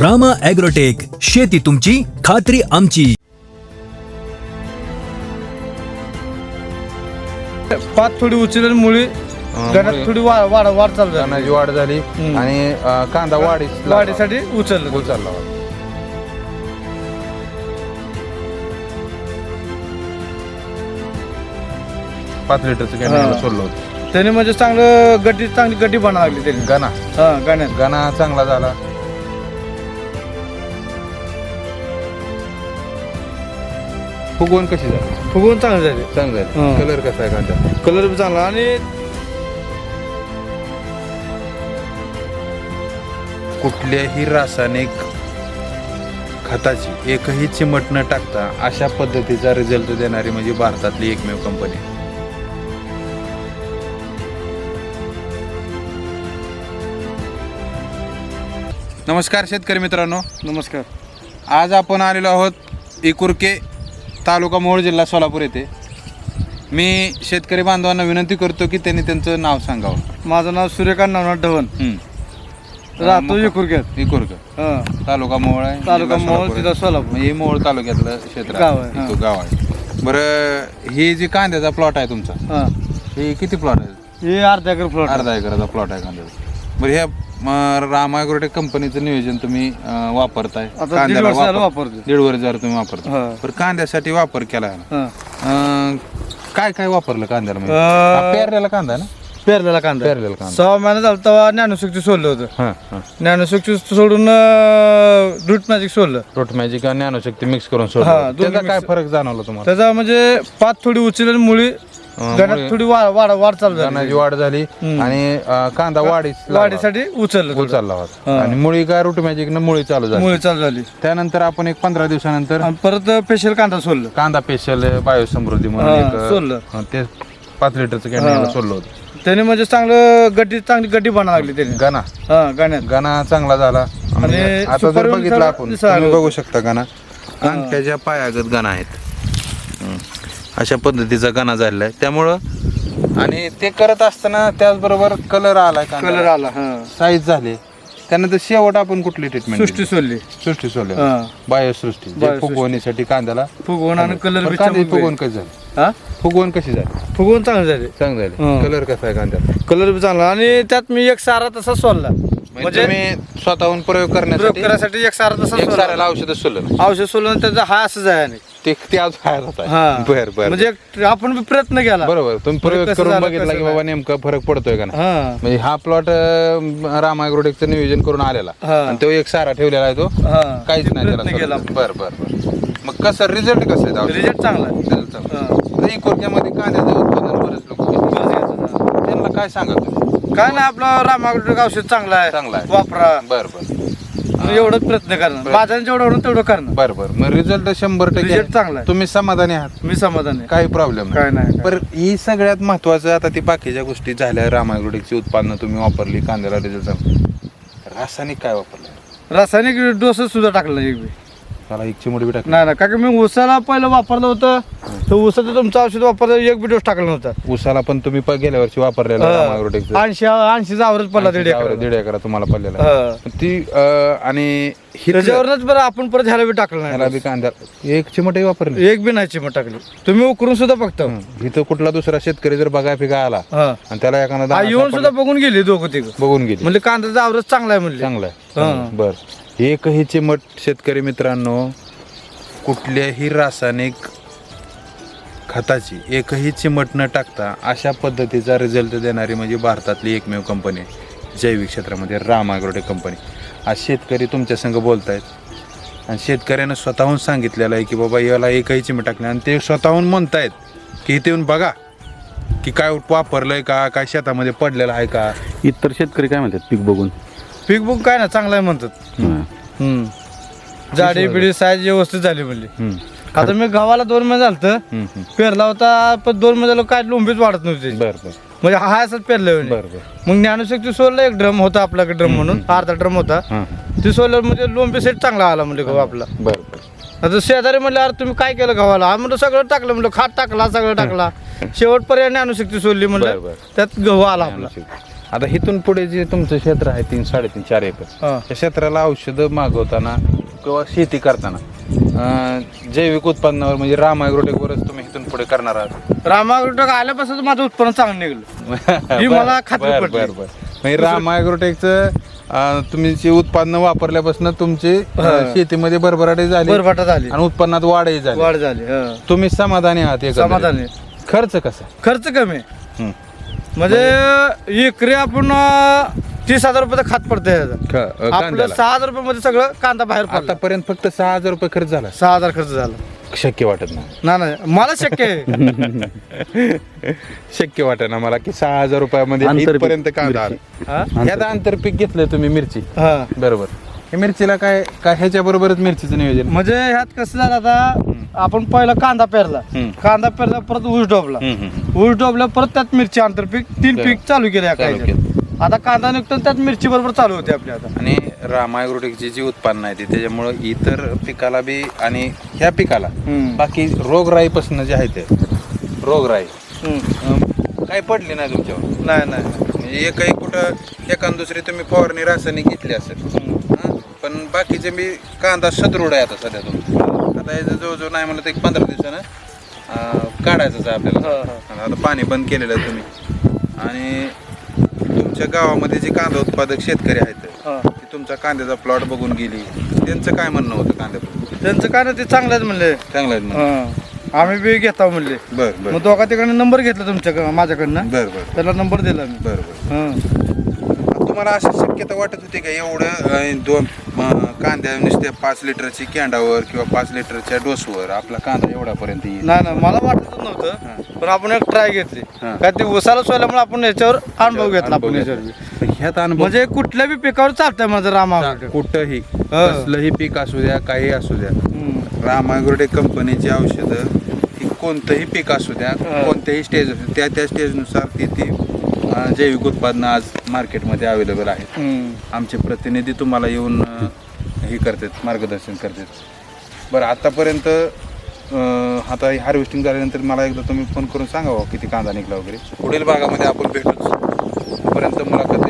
Rama agrotech शेती तुमची खात्री आमची. पात थोडी उचलेल मुळी मुळी. गण्यात थोडी वा- वाढ वाढ चालू झाली. धानाची वाढ झाली हम्म. आणि अं, कांदा वाढी वाढीसाठी उचललं. उचलला. पाच लिटरचं हा. सोडलं होतं. त्याने म्हणजे चांगलं गड्डी चांगली गड्डी बनवा लागली त्याने. गाणा. हा गाण्यात. गाणा चांगला झाला. फुगवण कशी झाली? फुगवून चांगली झाली. चांगली हा. झाली कलर कसा आहे कांदा? कलर बी चांगला. आणि कुठल्याही रासायनिक खताची एकही चिमट न टाकता अशा पद्धतीचा रिझल्ट देणारी म्हणजे भारतातली एकमेव कंपनी आहे. नमस्कार शेतकरी मित्रांनो. नमस्कार. आज आपण आलेलो आहोत इकुर्के तालुका मोहोळ जिल्हा सोलापूर येथे मी शेतकरी बांधवांना विनंती करतो की त्यांनी त्यांचं नाव सांगावं. माझं नाव सूर्यकांत नवनाथ ढवण. हं. राहतो इकुरक्यात इकुर्के हा. तालुका मोहोळ आहे तालुका जिल्हा मोहोळ सोलापूर आहे. जिल्हा सोलापूर. म्हणजे हे मोहोळ तालुक्यातलं क्षेत्र गाव आहे, आहे इथं गाव आहे. बरं हे जे कांद्याचा प्लॉट आहे तुमचा हा. हे किती प्लॉट आहे? हे अर्धा एकर प्लॉट अर्धा एकराचा प्लॉट आहे कांद्याचा. बरं ह्या रामायग्रोटेक कंपनीचं नियोजन तुम्ही अं, वापरताय. दीड वर्ष झालं वापरतो दीड वर्ष झालं तुम्ही वापरता हा. बरं कांद्यासाठी वापर केला हा. अं, काय काय वापरलं कांद्याला म्हणजे? अं, हा पेरलेला कांदा ना? पेरलेला कांदा. पेरलेला कांदा. सहा महिना झाला तेव्हा ज्ञानशक्ती सोडलं होतं. हां हां. ज्ञानशक्ती सोडून रूट मॅजिक सोडलं. रोट मॅजिक आणि ज्ञानशक्ती मिक्स करून सोडलं. त्याचा काय. फरक जाणवला तुम्हाला? त्याचा म्हणजे पात थोडी उचलेल मुळी मुळी- थोडी वाढ वाढ वाढ चालू झाली वाढ झाली. आणि अं, कांदा वाढीस लागला. वाढीसाठी उचललं थोडं. उचलला होता. आणि मुळी काय रूट मॅजिक न मुळी चालू झाली मुळी चालू झाली त्यानंतर आपण एक पंधरा दिवसानंतर आणि परत स्पेशल कांदा सोडलं कांदा स्पेशल बायोसमृद्धी म्हणून हा, एक अं, सोडलं. ते पाच लिटरचं कॅन्टीनला हा. सोडलं होतं त्याने म्हणजे चांगलं गड्डी चांगली गड्डी बनवा लागली त्याने गाणा हा गाण्यात गाणा चांगला झाला आणि आणि आता जर बघितलं उंचाला आपण दिसायला तुम्ही होतं. बघू शकता गाणा अंगठ्याच्या पायागत गाणा आहेत हम्म. अशा पद्धतीचा गाणा झालेला आहे त्यामुळं आणि ते करत असताना त्याचबरोबर कलर आलाय कलर आला हा. साईज झाले. त्यानंतर शेवट आपण कुठली ट्रीटमेंट सृष्टी सोडली. सृष्टी सोडली. बायोसृष्टी. फुगवणीसाठी कांद्याला फुगवून आणि कलर. फुगवण कशी झाली? फुगवण कशी झाली? फुगवून चांगले झाले. चांगली. झाली. कलर कसा आहे कांद्याचा? कलर चांगला. आणि त्यात मी एक सारा तसा सोडला. म्हणजे म्हणजे तुम्ही स्वतःहून प्रयोग प्रयोग करण्यासाठी करायसाठी एक सारा तसा एक साऱ्याला औषध सोडलं. औषध आणि त्याचा हा असं जाय नाही ते ते आज खायला होता हा. बर बर. म्हणजे एक आपण बी प्रयत्न केला. बरोबर. तुम्ही प्रयोग कसं करून झालं, बघितला कसं की बाबा. नेमका फरक पडतोय का नाही? हा. म्हणजे हा प्लॉट रामायग्रोटेकचं नियोजन करून आलेला. हा. आणि तो एक सारा ठेवलेला आहे तो. हा. काहीच नाही प्रयत्न केला. त्याला बर बर बर. मग कसं रिझल्ट कसं आहे? रिझल्ट चांगला आहे. हा. कांद्याचं उत्पादन बरेच लोक. त्यांना काय सांगा तुम्ही? काय नाही आपलं रामागड औषध चांगलं आहे? चांगला आहे. वापरा. बर बर. एवढंच प्रयत्न करणार बाजारात जेवढं होणार तेवढं करणार बर बर. मग रिझल्ट शंभर टक्के. चांगला आहे. तुम्ही समाधानी आहात. मी समाधान आहे. काही प्रॉब्लेम काय नाही पर ही सगळ्यात महत्वाचं आता ती बाकीच्या गोष्टी झाल्या. रामायग्रोटिकची उत्पादनं तुम्ही वापरली कांद्याला रिझल्ट रासायनिक काय वापरलं रासायनिक डोस सुद्धा टाकला एक बी त्याला एक टाकली. नाही ना की मी उसाला पहिलं वापरलं होतं. तर उसाचं तुमचं औषध वापरलं एक बी डोस टाकला नव्हता. उसाला पण तुम्ही प- गेल्या वर्षी वापरलेला ऐंशी ऐंशीचा आवरच पडला दीड एकर दीड एकरा तुम्हाला पडलेला. हा. ती अं, आणि त्याच्यावरच बरं आपण परत ह्याला बी टाकलं नाही. बी कांदा एक चिमटही वापरली एक बी नाही चिमट टाकली. तुम्ही उकरून सुद्धा बघता. इथं कुठला दुसरा शेतकरी जर बघाय फिका आला हा. आणि त्याला एखादा दाणा येऊन सापडला, सुद्धा बघून गेली दोघं तिघ. बघून गेली. म्हणजे कांद्याचा आवरच चांगला आहे म्हणले. चांगलं. आहे. बर. एकही चिमट शेतकरी मित्रांनो कुठल्याही रासायनिक खताची एकही चिमट न टाकता अशा पद्धतीचा रिझल्ट देणारी म्हणजे भारतातली एकमेव कंपनी आहे. जैविक क्षेत्रामध्ये राम ॲग्रोटेक कंपनी आज शेतकरी तुमच्या संग बोलतायत. आणि शेतकऱ्यानं स्वतःहून सांगितलेलं आहे की बाबा याला एकही चिमट टाकले आणि ते स्वतःहून म्हणतायत की इथे येऊन बघा की काय वापरलंय का काय शेतामध्ये पडलेलं आहे का. इतर शेतकरी काय म्हणतात? पीक बघून. पीक बुक काय ना चांगला आहे म्हणतात. जाडी बिडी साईज व्यवस्थित झाली म्हणली. हम्म. आता मी गव्हाला दोन महिने झालत. पेरला होता पण दोन महिने झालं काय लोंबीच वाढत नव्हती. म्हणजे हा असंच पेरलं मग ज्ञानशक्ती सोडलं एक ड्रम होता आपल्याकडे ड्रम म्हणून अर्धा ड्रम होता. ते सोडलं म्हणजे लोंबी सेट चांगला आला म्हणजे गहू आपला. आता शेजारी म्हणले अरे तुम्ही काय केलं गव्हाला हा म्हणलं सगळं टाकलं. म्हणलं खात टाकला सगळं टाकला. शेवट पर्याय ज्ञानशक्ती सोडली म्हणलं. त्यात गहू आला आपला. आता इथून पुढे जे तुमचं क्षेत्र आहे तीन साडेतीन चार एकर. त्या क्षेत्राला औषधं मागवताना किंवा शेती करताना अं, जैविक उत्पन्नावर म्हणजे राम ॲग्रोटेकवरच तुम्ही इथून पुढे करणार आहात रामागुटक आल्यापासून माझं उत्पन्न चांगलं निघलं ही मला खात्री बर पटली. बर बर म्हणजे राम ॲग्रोटेकचं जे उत्पन्न वापरल्यापासून तुमची अं. शेतीमध्ये भरभराटी झाली बरभाटा झाली आणि उत्पन्नात वाढही झाली वाढ झाली हं. तुम्ही समाधानी आहात एकंदरीत? समाधानी खर्च कसा खर्च कमी आहे. हं. म्हणजे एकरी आपण अं, तीस हजार रुपयाचा खात पडतंय. ह्याचा. ख- अं, आपलं कांद्याला सहा हजार रुपये मध्ये सगळं कांदा बाहेर पडला. आतापर्यंत फक्त सहा हजार रुपये खर्च झाला. सहा हजार खर्च झाला. शक्य वाटत नाही. ना नाही मला शक्य आहे. शक्य वाटत ना मला की सहा हजार रुपयामध्ये आंतरपीक इथपर्यंत कांदा आला. हा? ह्यात आंतरपीक घेतलंय तुम्ही मिरची. हा. बरोबर. हे मिरचीला काय काय ह्याच्या बरोबरच मिरचीचं नियोजन? म्हणजे ह्यात कसं झालं आता आपण पहिला कांदा पेरला. हम्म. कांदा पेरला परत ऊस डोबला. हम्म, हम्म. ऊस डोबला परत त्यात मिरची आंतरपीक तीन. पीक चालू केले चालू काय आता कांदा निघतो आणि त्यात मिरची बरोबर चालू होते आपली आता आणि रामायग्रोटेकची जी उत्पन्न आहे ती त्याच्यामुळं इतर पिकाला बी आणि ह्या पिकाला हम्म. बाकी रोगराईपासून जे आहे ते रोगराई हम्म. अं, काही पडली नाही तुमच्यावर नाही नाही म्हणजे एकही कुठं एखाद दुसरी तुम्ही फवारणी रासायनिक घेतली असेल हं? पण बाकीचे मी कांदा सदृढ आहे आता सध्या तुमचा आता याचं जवळजवळ नाही म्हणलं तर एक पंधरा दिवसानं अं, काढायचंच आहे आपल्याला हा, हा. आणि आता पाणी बंद केलेलं आहे तुम्ही आणि तुमच्या गावामध्ये जे कांदा उत्पादक शेतकरी आहेत हा. ते तुमचा कांद्याचा प्लॉट बघून गेली. त्यांचं काय म्हणणं होतं कांद्याबद्दल? त्यांचं काय नाही ते चांगलं आहे म्हणले. चांगलं आहे. हा. आम्ही बी घेता म्हणले. बर बर. मग दोघा तिकडनं नंबर घेतला तुमच्या माझ्याकडनं. बर बर. त्याला नंबर दिला मी. बर बर. हा. तुम्हाला अशी शक्यता वाटत होती का? एवढं अं, दोन कांद्या नुसत्या पाच लिटरची कॅन्डावर किंवा पाच लिटरच्या डोसवर आपला कांदा एवढापर्यंत येईल नाही नाही मला वाटतच नव्हतं पण आपण एक ट्राय घेतली हा. काय ते उसाला सोयल्यामुळे आपण याच्यावर अनुभव घेतला आपण. याच्यावर ह्यात अनुभव म्हणजे कुठल्या बी पिकावर चालतंय माझं रामा कुठंही. कसलंही पीक असू द्या काही असू द्या हम्म. रामायग्रोटेक कंपनीची औषधं ही कोणतंही पीक असू द्या हा. कोणत्याही स्टेज असू त्या त्या स्टेजनुसार ती ती अं, जैविक उत्पादनं आज मार्केटमध्ये अवेलेबल आहेत हम्म. आमचे प्रतिनिधी तुम्हाला येऊन अं, हे करतात मार्गदर्शन करतात. बरं आतापर्यंत आता हार्वेस्टिंग झाल्यानंतर मला एकदा तुम्ही फोन करून सांगावं किती कांदा निघला वगैरे. पुढील भागामध्ये आपण भेटूच तोपर्यंत मुलाखत